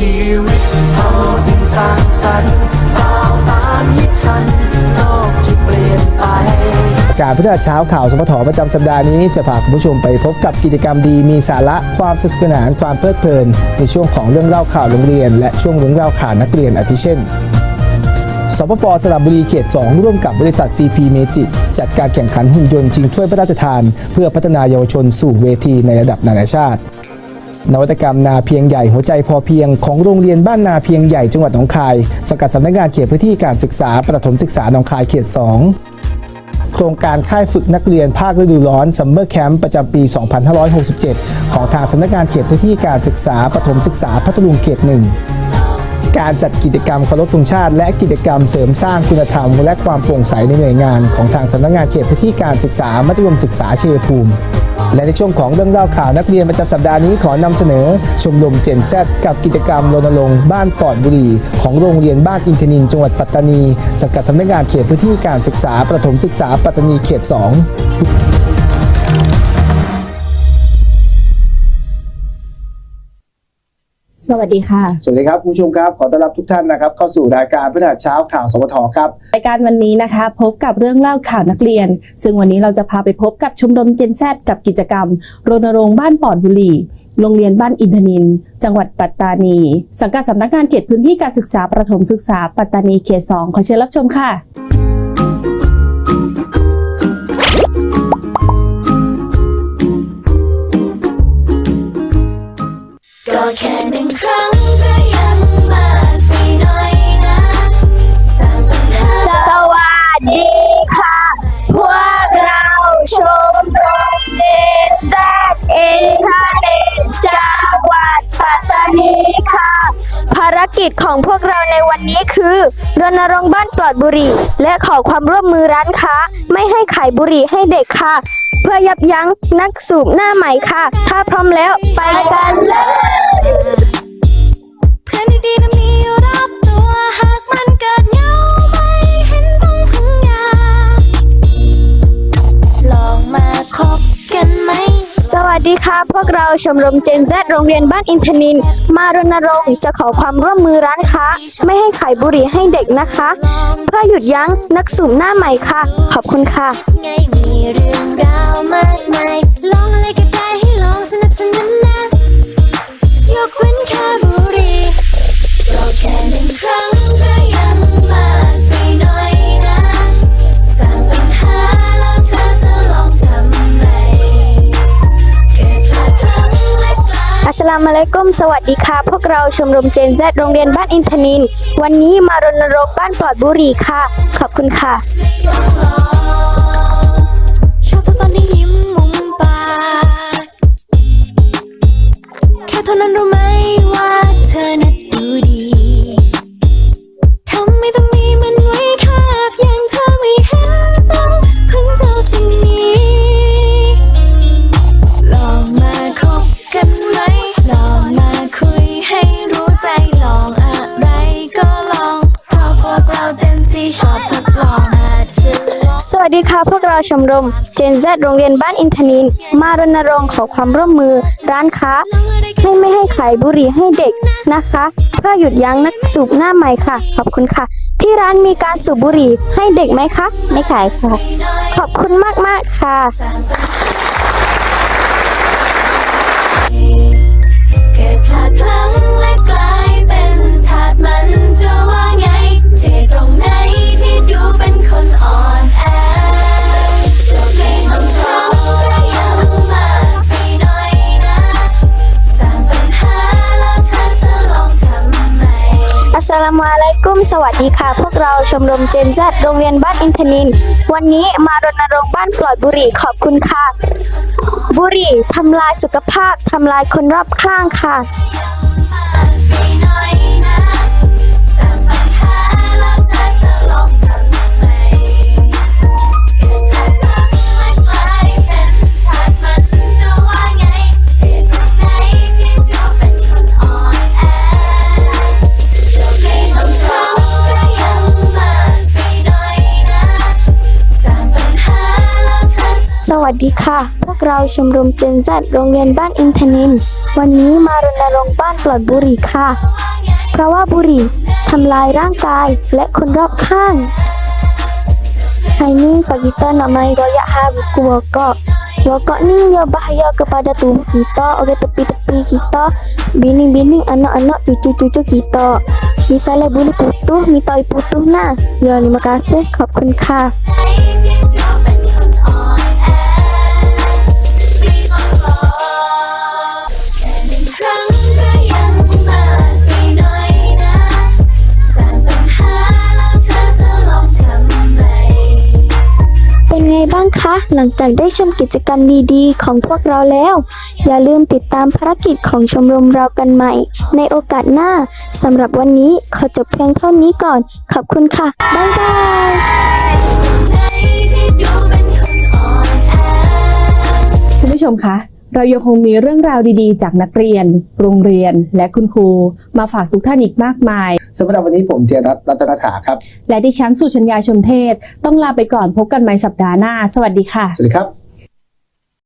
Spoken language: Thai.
ชีวิตทำสิ่งสร้างสรรค์ก้าวตามนิทานโลกที่เปลี่ยนไป การพัฒนาเช้าข่าวสมทประจำสัปดาห์นี้จะพาคุณผู้ชมไปพบกับกิจกรรมดีมีสาระความสนุกสนานความเพลิดเพลิน ในช่วงของเรื่องเล่าข่าวโรงเรียน และช่วงเรื่องเล่าข่าวนักเรียนอาทิเช่นสปปสระบุรีเขต 2 ร่วมกับบริษัท CP Magic จัดการแข่งขันหุ่นยนต์ชิงถ้วยพระราชทาน เพื่อพัฒนาเยาวชนสู่เวทีในระดับนานาชาติ นวัตกรรมนาเพียงใหญ่หัวใจพอเพียงของโรงเรียนบ้านนาเพียงใหญ่จังหวัดหนองคายสังกัดสำนักงานเขตพื้นที่การศึกษาประถมศึกษาหนองคายเขต 2 โครงการค่ายฝึกนักเรียนภาคฤดูร้อนซัมเมอร์แคมป์ประจำปี 2567 ของทางสำนักงานเขตพื้นที่การศึกษาประถมศึกษาพัทลุงเขตหนึ่งการจัดกิจกรรมเคารพธงชาติ และกิจกรรมเสริมสร้างคุณธรรม และความโปร่งใสในหน่วยงาน ของทางสำนักงานเขตพื้นที่การศึกษามัธยมศึกษาเชัยภูมิ และในช่วงของเรื่องเล่าข่าวนักเรียนประจำสัปดาห์นี้ขอนำเสนอ ชมรมเจนแซกับกิจกรรมรณรงค์บ้านปลอดบุหรี่ของโรงเรียนบ้านอินทนินจังหวัดปัตตานีสังกัดสำนักงานเขตพื้นที่การศึกษาประถมศึกษาปัตตานีเขต 2 สวัสดีค่ะ สวัสดีครับคุณผู้ชมครับ ขอต้อนรับทุกท่านนะครับ เข้าสู่รายการพัฒนาเช้าข่าวสวทครับรายการวันนี้นะคะ พบกับเรื่องเล่าข่าวนักเรียน ซึ่งวันนี้เราจะพาไปพบกับชมรมเจนแซกับกิจกรรม รณรงค์บ้านปลอดบุหรี่ โรงเรียนบ้านอินทนิน จังหวัดปัตตานี สังกัดสำนักงานเขตพื้นที่การศึกษาประถมศึกษาปัตตานีเขตสองขอเชิญรับชมค่ะ ก็แค่หนึ่งครั้งก็ยังมากไปหน่อยนะสร้างปัญหาสวัสดีค่ะ พวกเราชมรมเด็กแซกเอ็นทาเนจังหวัดปัตตานีค่ะ ภารกิจของพวกเราในวันนี้คือรณรงค์บ้านปลอดบุหรี่ และขอความร่วมมือร้านค้า ไม่ให้ขายบุหรี่ให้เด็กค่ะ พื่อยับยั้งนักสูบหน้าใหม่ค่ะ ถ้าพร้อมแล้วไปกันเลย ดีค่ะพวกเราชมรมเจน Z โรงเรียนบ้านอินทนิน มารณรงค์จะขอความร่วมมือร้านค้า ไม่ให้ขายบุหรี่ให้เด็กนะคะ เพื่อหยุดยั้งนักสูบหน้าใหม่ค่ะ ขอบคุณค่ะ ไงมีเรื่องราวมากมายลองอะไรก็ได้ สลามอะลัยกุมสวัสดีค่ะ พวกเราชมรมเจน Z โรงเรียนบ้านอินทนิน วันนี้มารณรงค์บ้านปลอดบุหรี่ค่ะ ขอบคุณค่ะ ชอบเธอตอนที่ยิ้มมุมปาก แค่เท่านั้นรู้ไหม ดีค่ะพวกเราชมรมเจน Z โรงเรียนบ้านอินทนิน มารณรงค์ขอความร่วมมือร้านค้า ให้ไม่ให้ขายบุหรี่ให้เด็กนะคะ เพื่อหยุดยั้งนักสูบหน้าใหม่ค่ะ ขอบคุณค่ะ ที่ร้านมีการสูบบุหรี่ให้เด็กไหมคะ ไม่ขายค่ะ ขอบคุณมากๆค่ะ เกิดพลาดพลั้งและกลายเป็นถาดมัน ลามุอะลัยกุมสวัสดีค่ะ พวกเราชมรมเจนซัดโรงเรียนบ้านอินทนิน วันนี้มารณรงค์บ้านปลอดบุหรี่ขอบคุณค่ะ บุหรี่ทำลายสุขภาพทำลายคนรอบข้างค่ะ วัสดีค่ะ พวกเราชมรมเจนแซดโรงเรียนบ้านอินทนิน วันนี้มารณรงค์บ้านปลอดบุหรี่ค่ะ เพราะว่าบุหรี่ทำลายร่างกายและคนรอบข้างไ ini kita namai royak habu wokok Wokok ni ya bahaya kepada tubuh kita, oleh tepi-tepi kita, bini-bini anak-anak cucu-cucu kita. มิซาเลบุลิปุตุมีต่อยปุตุนะยอนิมากาเซขอบคุณค่ะ หลังจากได้ชมกิจกรรมดีๆ ของพวกเราแล้ว อย่าลืมติดตามภารกิจของชมรมเรากันใหม่ ในโอกาสหน้าสำหรับวันนี้ขอจบเพียงเท่านี้ก่อน ขอบคุณค่ะ บ๊ายบายคุณผู้ชมคะ เรายังคงมีเรื่องราวดีๆ จากนักเรียน โรงเรียน และคุณครู มาฝากทุกท่านอีกมากมาย สำหรับวันนี้ผมเทียรัตน์รัตนถาครับ และดิฉันสุชัญญาชมเทศ ต้องลาไปก่อนพบกันใหม่สัปดาห์หน้า สวัสดีค่ะ สวัสดีครับ